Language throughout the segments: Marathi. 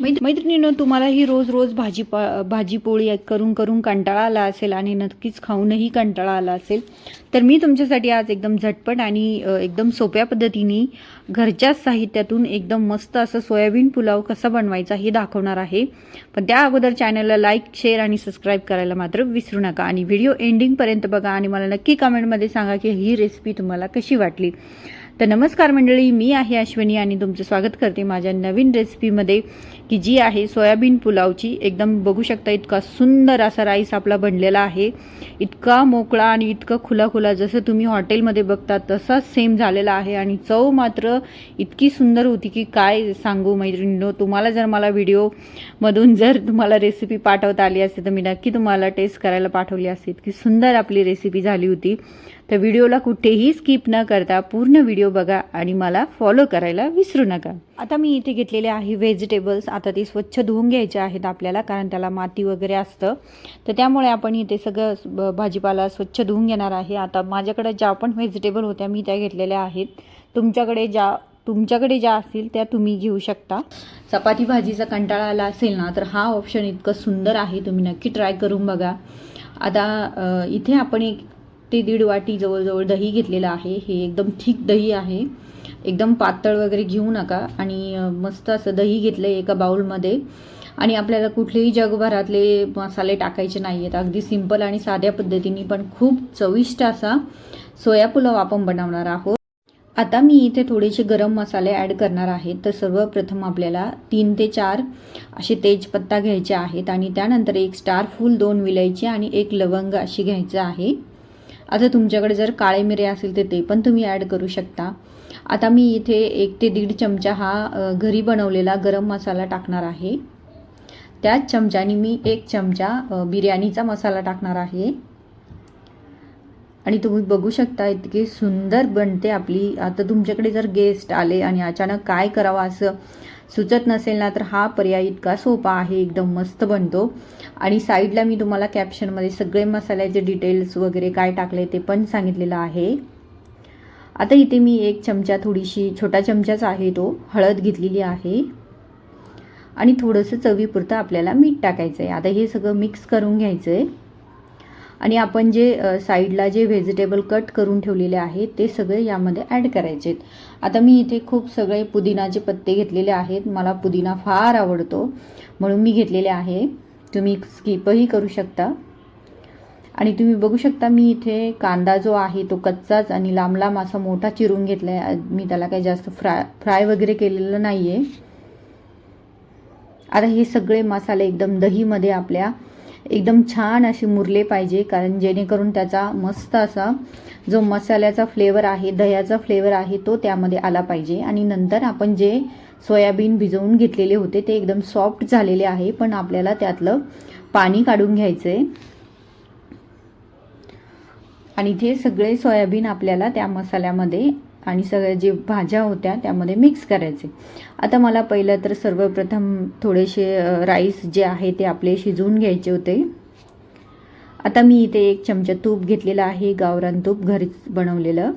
मैत्र मैत्रिणीनं तुम्हाला ही रोज रोज भाजी भाजी पोळी करून करून कंटाळा आला असेल आणि नक्कीच खाऊनही कंटाळा आला असेल तर मी तुमच्यासाठी आज एकदम झटपट आणि एकदम सोप्या पद्धतीने घरच्याच साहित्यातून एकदम मस्त असं सोयाबीन पुलाव कसा बनवायचा हे दाखवणार आहे. पण त्या अगोदर चॅनलला लाईक शेअर आणि सबस्क्राईब करायला मात्र विसरू नका आणि व्हिडिओ एंडिंगपर्यंत बघा आणि मला नक्की कमेंटमध्ये सांगा की ही रेसिपी तुम्हाला कशी वाटली. तर नमस्कार मंडळी मी आहे अश्विनी आणि तुमचं स्वागत करते माझ्या नवीन रेसिपीमध्ये की जी आहे सोयाबीन पुलावची एकदम बघू शकता इतका सुंदर असा राईस आपला बनलेला आहे. इतका मोकळा आणि इतका खुला खुला जसं तुम्ही हॉटेलमध्ये बघता तसाच सेम झालेला आहे. आणि चव मात्र इतकी सुंदर होती की काय सांगू मैत्रिणींनो तुम्हाला जर मला व्हिडिओमधून जर तुम्हाला रेसिपी पाठवता आली असते तर मी नक्की तुम्हाला टेस्ट करायला पाठवली असते इतकी सुंदर आपली रेसिपी झाली होती. तर व्हिडिओला कुठेही स्किप न करता पूर्ण व्हिडिओ बघा आणि मला फॉलो करायला विसरू नका. आता मी इथे घेतलेले आहे व्हेजिटेबल्स आता ते स्वच्छ धुवून घ्यायचे आहेत आपल्याला कारण त्याला माती वगैरे असतं. तर त्यामुळे आपण इथे सगळं भाजीपाला स्वच्छ धुवून घेणार आहे. आता माझ्याकडे ज्या पण व्हेजिटेबल होत्या मी त्या घेतलेल्या आहेत. तुमच्याकडे ज्या तुमच्याकडे ज्या असतील त्या तुम्ही घेऊ शकता. चपाती भाजीचा कंटाळा आला असेल ना तर हा ऑप्शन इतकं सुंदर आहे. तुम्ही नक्की ट्राय करून बघा. आता इथे आपण एक ते दीड वाटी जवळजवळ दही घेतलेलं आहे. हे एकदम ठीक दही आहे. एकदम पातळ वगैरे घेऊ नका. आणि मस्त असं दही घेतलं आहे एका बाउलमध्ये. आणि आपल्याला कुठलेही जगभरातले मसाले टाकायचे नाही आहेत अगदी सिंपल आणि साध्या पद्धतीने पण खूप चविष्ट असा सोया पुलाव आपण बनवणार आहोत. आता मी इथे थोडेसे गरम मसाले ॲड करणार आहे. तर सर्वप्रथम आपल्याला तीन ते चार असे तेजपत्ता घ्यायचे आहेत. आणि त्यानंतर एक स्टार फूल दोन विलायची आणि एक लवंग अशी घ्यायचं आहे. आता तुमच्याकडे जर काळे मिरे असेल तर ते पण तुम्ही ॲड करू शकता. आता मी इथे एक ते दीड चमचा हा घरी बनवलेला गरम मसाला टाकणार आहे. त्याच चमच्याने मी एक चमचा बिर्याणीचा मसाला टाकणार आहे. आणि तुम्ही बघू शकता इतकी सुंदर बनते आपली. आता तुमच्याकडे जर गेस्ट आले आणि अचानक काय करावं असं सुचत नसेल ना तर हा पर्याय इतका सोपा आहे एकदम मस्त बनतो. आणि साईडला मी तुम्हाला कॅप्शनमध्ये सगळे मसाल्याचे डिटेल्स वगैरे काय टाकले ते पण सांगितलेलं आहे. आता इथे मी एक चमचा थोडीशी छोटा चमचाच आहे तो. हळद घेतलेली आहे. आणि थोडंसं चवीपुरतं आपल्याला मीठ टाकायचं आहे आता हे सगळं मिक्स करून घ्यायचं आहे आणि आपण जे साईडला जे व्हेजिटेबल कट करून ठेवलेले आहेत ते सगळे यामध्ये ॲड करायचे आहेत आता मी इथे खूप सगळे पुदिनाचे पत्ते घेतलेले आहेत. मला पुदिना फार आवडतो. म्हणून मी घेतलेले आहे. तुम्ही स्किपही करू शकता. आणि तुम्ही बघू शकता मी इथे कांदा जो आहे तो कच्चाच आणि लांब लांब असा मोठा चिरून घेतला आहे मी त्याला काही जास्त फ्राय फ्राय वगैरे केलेलं नाही आहे आता हे सगळे मसाले एकदम दहीमध्ये आपल्या एकदम छान असे मुरले पाहिजे कारण जेणेकरून त्याचा मस्त असा जो मसाल्याचा फ्लेवर आहे दह्याचा फ्लेवर आहे तो त्यामध्ये आला पाहिजे. आणि नंतर आपण जे सोयाबीन भिजवून घेतलेले होते ते एकदम सॉफ्ट झालेले आहे पण आपल्याला त्यातलं पाणी काढून घ्यायचं आहे आणि ते सगळे सोयाबीन आपल्याला त्या मसाल्यामध्ये आणि सगळ्या जे भाज्या होत्या त्यामध्ये मिक्स करायचे. आता मला पहिलं तर सर्वप्रथम थोडेसे राईस जे आहे ते आपले शिजवून घ्यायचे होते. आता मी इथे एक चमचा तूप घेतलेला आहे गावरान तूप घरीच बनवलेलं.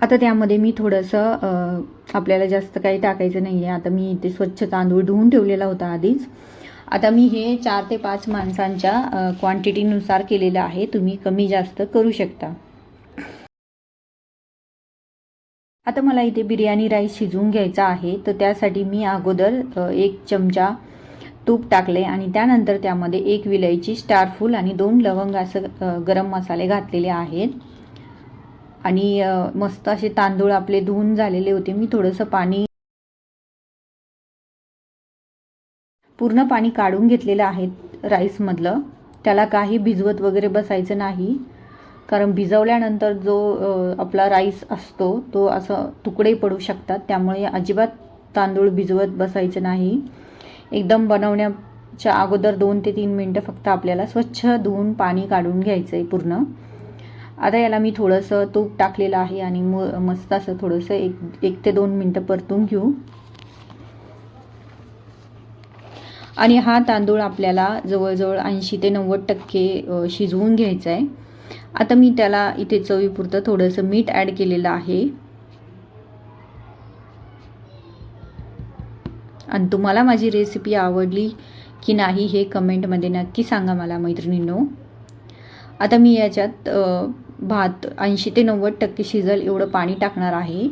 आता त्यामध्ये मी थोडंसं आपल्याला जास्त काही टाकायचं नाही आहे आता मी इथे स्वच्छ तांदूळ धुवून ठेवलेला होता आधीच. आता मी हे चार ते पाच माणसांच्या क्वांटिटीनुसार केलेलं आहे. तुम्ही कमी जास्त करू शकता. आता मला इथे बिर्याणी राईस शिजवून घ्यायचा आहे. तर त्यासाठी मी अगोदर एक चमचा तूप टाकले आणि त्यानंतर त्यामध्ये एक विलायची स्टारफूल आणि दोन लवंग असं गरम मसाले घातलेले आहेत. आणि मस्त असे तांदूळ आपले धुवून झालेले होते. मी थोडंसं पाणी पूर्ण पाणी काढून घेतलेलं आहे राईसमधलं. त्याला काही भिजवत वगैरे बसायचं नाही. कारण भिजवल्यानंतर जो आपला राईस असतो तो असं तुकडे पडू शकतात. त्यामुळे अजिबात तांदूळ भिजवत बसायचं नाही. एकदम बनवण्याच्या अगोदर दोन ते तीन मिनटं फक्त आपल्याला स्वच्छ धुवून पाणी काढून घ्यायचं आहे पूर्ण. आता याला मी थोडंसं तूप टाकलेलं आहे आणि म मस्त असं थोडंसं एक एक ते दोन मिनटं परतून घेऊ. आणि हा तांदूळ आपल्याला जवळजवळ ऐंशी ते नव्वद टक्के शिजवून घ्यायचा आहे आता मी त्याला इथे चवीपुरतं थोडंसं मीठ ॲड केलेलं आहे. आणि तुम्हाला माझी रेसिपी आवडली की नाही हे कमेंटमध्ये नक्की सांगा मला मैत्रिणींनो. आता मी याच्यात भात ऐंशी ते नव्वद टक्के शिजल एवढं पाणी टाकणार आहे.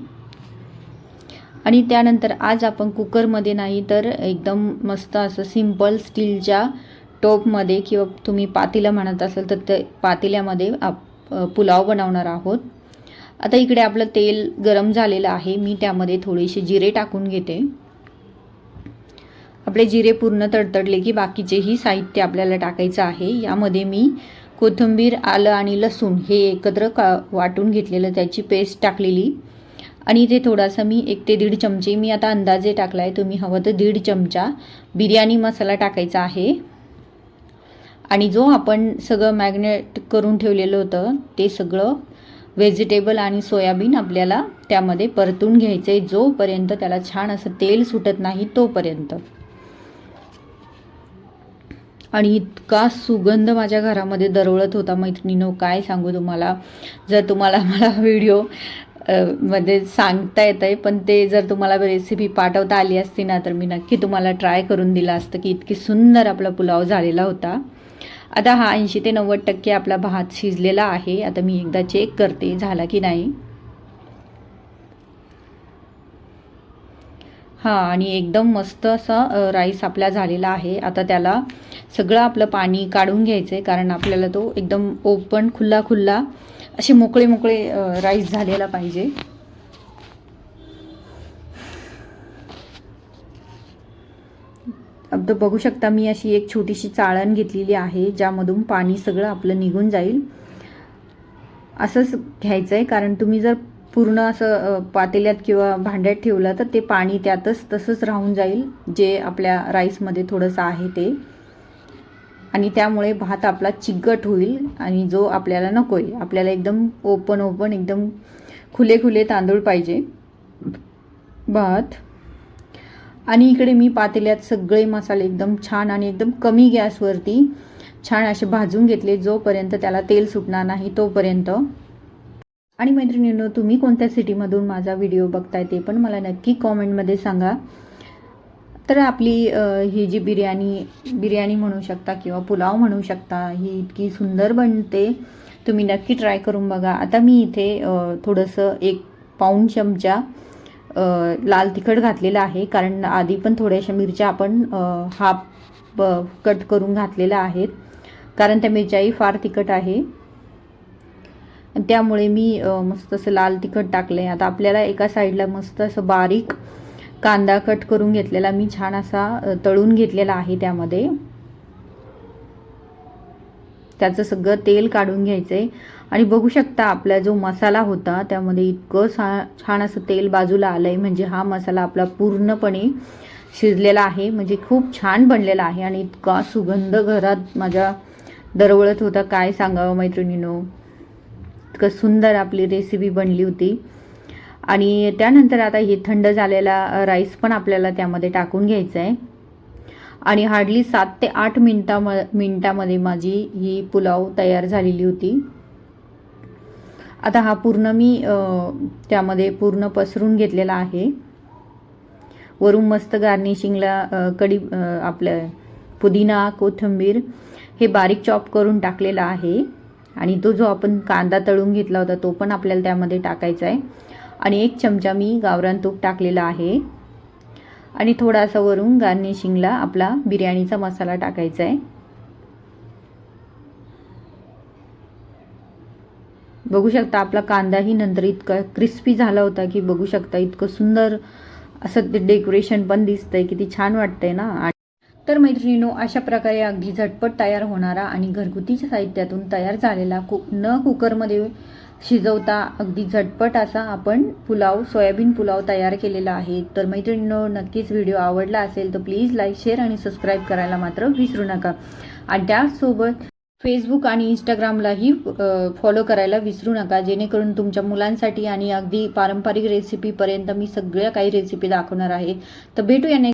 आणि त्यानंतर आज आपण कुकरमध्ये नाही तर एकदम मस्त असं सिंपल स्टीलच्या टोपमध्ये किंवा तुम्ही पातेलं म्हणत असाल तर ते पातेल्यामध्ये आप पुलाव बनवणार आहोत. आता इकडे आपलं तेल गरम झालेलं आहे. मी त्यामध्ये थोडेसे जिरे टाकून घेते. आपले जिरे पूर्ण तडतडले की बाकीचेही साहित्य आपल्याला टाकायचं आहे. यामध्ये मी कोथिंबीर आलं आणि लसूण हे एकत्र का वाटून घेतलेलं त्याची पेस्ट टाकलेली. आणि इथे थोडासा मी एक ते दीड चमचे मी आता अंदाजे टाकला आहे तुम्ही हवं तर दीड चमचा बिर्याणी मसाला टाकायचा आहे. आणि जो आपण सगळं मॅग्नेट करून ठेवलेलं होतं ते सगळं व्हेजिटेबल आणि सोयाबीन आपल्याला त्यामध्ये परतून घ्यायचं आहे जोपर्यंत त्याला छान असं तेल सुटत नाही तोपर्यंत. आणि इतका सुगंध माझ्या घरामध्ये दरवळत होता मैत्रिणीनो काय सांगू तुम्हाला? जर तुम्हाला मला व्हिडिओ मध्ये सांगता येत आहे पण ते जर तुम्हाला रेसिपी पाठवता आली असती ना तर मी नक्की तुम्हाला ट्राय करून दिलं असतं की इतकी सुंदर आपला पुलाव झालेला होता. आता हा ऐंशी ते नव्वद टक्के आपला भात शिजलेला आहे. आता मी एकदा चेक करते झाला की नाही? हां आणि एकदम मस्त असा राईस आपला झालेला आहे. आता त्याला सगळं आपलं पाणी काढून घ्यायचं आहे कारण आपल्याला तो एकदम ओपन खुल्ला खुल्ला असे मोकळे मोकळे राईस झालेला पाहिजे. अगदी बघू शकता मी अशी एक छोटीशी चाळण घेतलेली आहे ज्यामधून पाणी सगळं आपलं निघून जाईल. असंच घ्यायचं आहे कारण तुम्ही जर पूर्ण असं पातेल्यात किंवा भांड्यात ठेवलं तर ते पाणी त्यातच तसंच राहून जाईल जे आपल्या राईसमध्ये थोडंसं आहे ते. आणि त्यामुळे भात आपला चिकट होईल आणि जो आपल्याला नको आहे आपल्याला एकदम ओपन ओपन एकदम खुले खुले तांदूळ पाहिजे. भात. आणि इकडे मी पातेल्यात सगळे मसाले एकदम छान आणि एकदम कमी गॅसवरती छान असे भाजून घेतले जोपर्यंत त्याला तेल सुटणार नाही तोपर्यंत. आणि मैत्रिणींनो तुम्ही कोणत्या सिटीमधून माझा व्हिडिओ बघताय ते पण मला नक्की कॉमेंटमध्ये सांगा. तर आपली ही जी बिर्याणी बिर्याणी म्हणू शकता किंवा पुलाव म्हणू शकता ही इतकी सुंदर बनते. तुम्ही नक्की ट्राय करून बघा. आता मी इथे थोडंसं एक पाऊण चमचा लाल तिखट घातलेलं आहे. कारण आधी पण थोड्याशा मिरच्या आपण हाफ ब कट करून घातलेल्या आहेत. कारण त्या मिरच्याही फार तिखट आहे. त्यामुळे मी मस्त असं लाल तिखट टाकलं आहे आता आपल्याला एका साईडला मस्त असं बारीक कांदा कट करून घेतलेला मी छान असा तळून घेतलेला आहे त्यामध्ये. त्याचं सगळं तेल काढून घ्यायचं आहे आणि बघू शकता आपला जो मसाला होता त्यामध्ये इतकं सा छान असं तेल बाजूला आलं आहे म्हणजे हा मसाला आपला पूर्णपणे शिजलेला आहे. म्हणजे खूप छान बनलेला आहे आणि इतका सुगंध घरात माझ्या दरवळत होता. काय सांगावं मैत्रिणीनो? इतकं सुंदर आपली रेसिपी बनली होती. आणि त्यानंतर आता हे थंड झालेला राईस पण आपल्याला त्यामध्ये टाकून घ्यायचं आहे आणि हार्डली सात ते आठ मिनटा मिनटामध्ये माझी ही पुलाव तयार झालेली होती. आता हा पूर्ण मी त्यामध्ये पूर्ण पसरून घेतलेला आहे. वरून मस्त गार्निशिंगला कडी कढी आपलं पुदिना कोथिंबीर हे बारीक चॉप करून टाकलेला आहे. आणि तो जो आपण कांदा तळून घेतला होता तो पण आपल्याला त्यामध्ये टाकायचा आहे आणि एक चमचा मी गावरान तूप टाकलेला आहे. आणि थोडासा वरून गार्निशिंगला आपला बिर्याणीचा मसाला टाकायचा आहे. बघू शकता आपला कांदाही नंतर इतका क्रिस्पी झाला होता की बघू शकता इतकं सुंदर असं ते डेकोरेशन पण दिसतंय किती छान वाटतंय ना. तर मैत्रिणीनो अशा प्रकारे अगदी झटपट तयार होणारा आणि घरगुतीच्या साहित्यातून तयार झालेला कु न कुकरमध्ये शिजवता अगदी झटपट असा आपण पुलाव सोयाबीन पुलाव तयार केलेला आहे. तर मैत्रिणींनो नक्कीच व्हिडिओ आवडला असेल तर प्लीज लाईक शेअर आणि सबस्क्राईब करायला मात्र विसरू नका. आणि त्याचसोबत फेसबुक आणि इंस्टाग्रामलाही फॉलो करायला विसरू नका. जेणेकरून तुमच्या मुलांसाठी आणि अगदी पारंपरिक रेसिपीपर्यंत मी सगळ्या काही रेसिपी दाखवणार आहे. तर भेटूया याने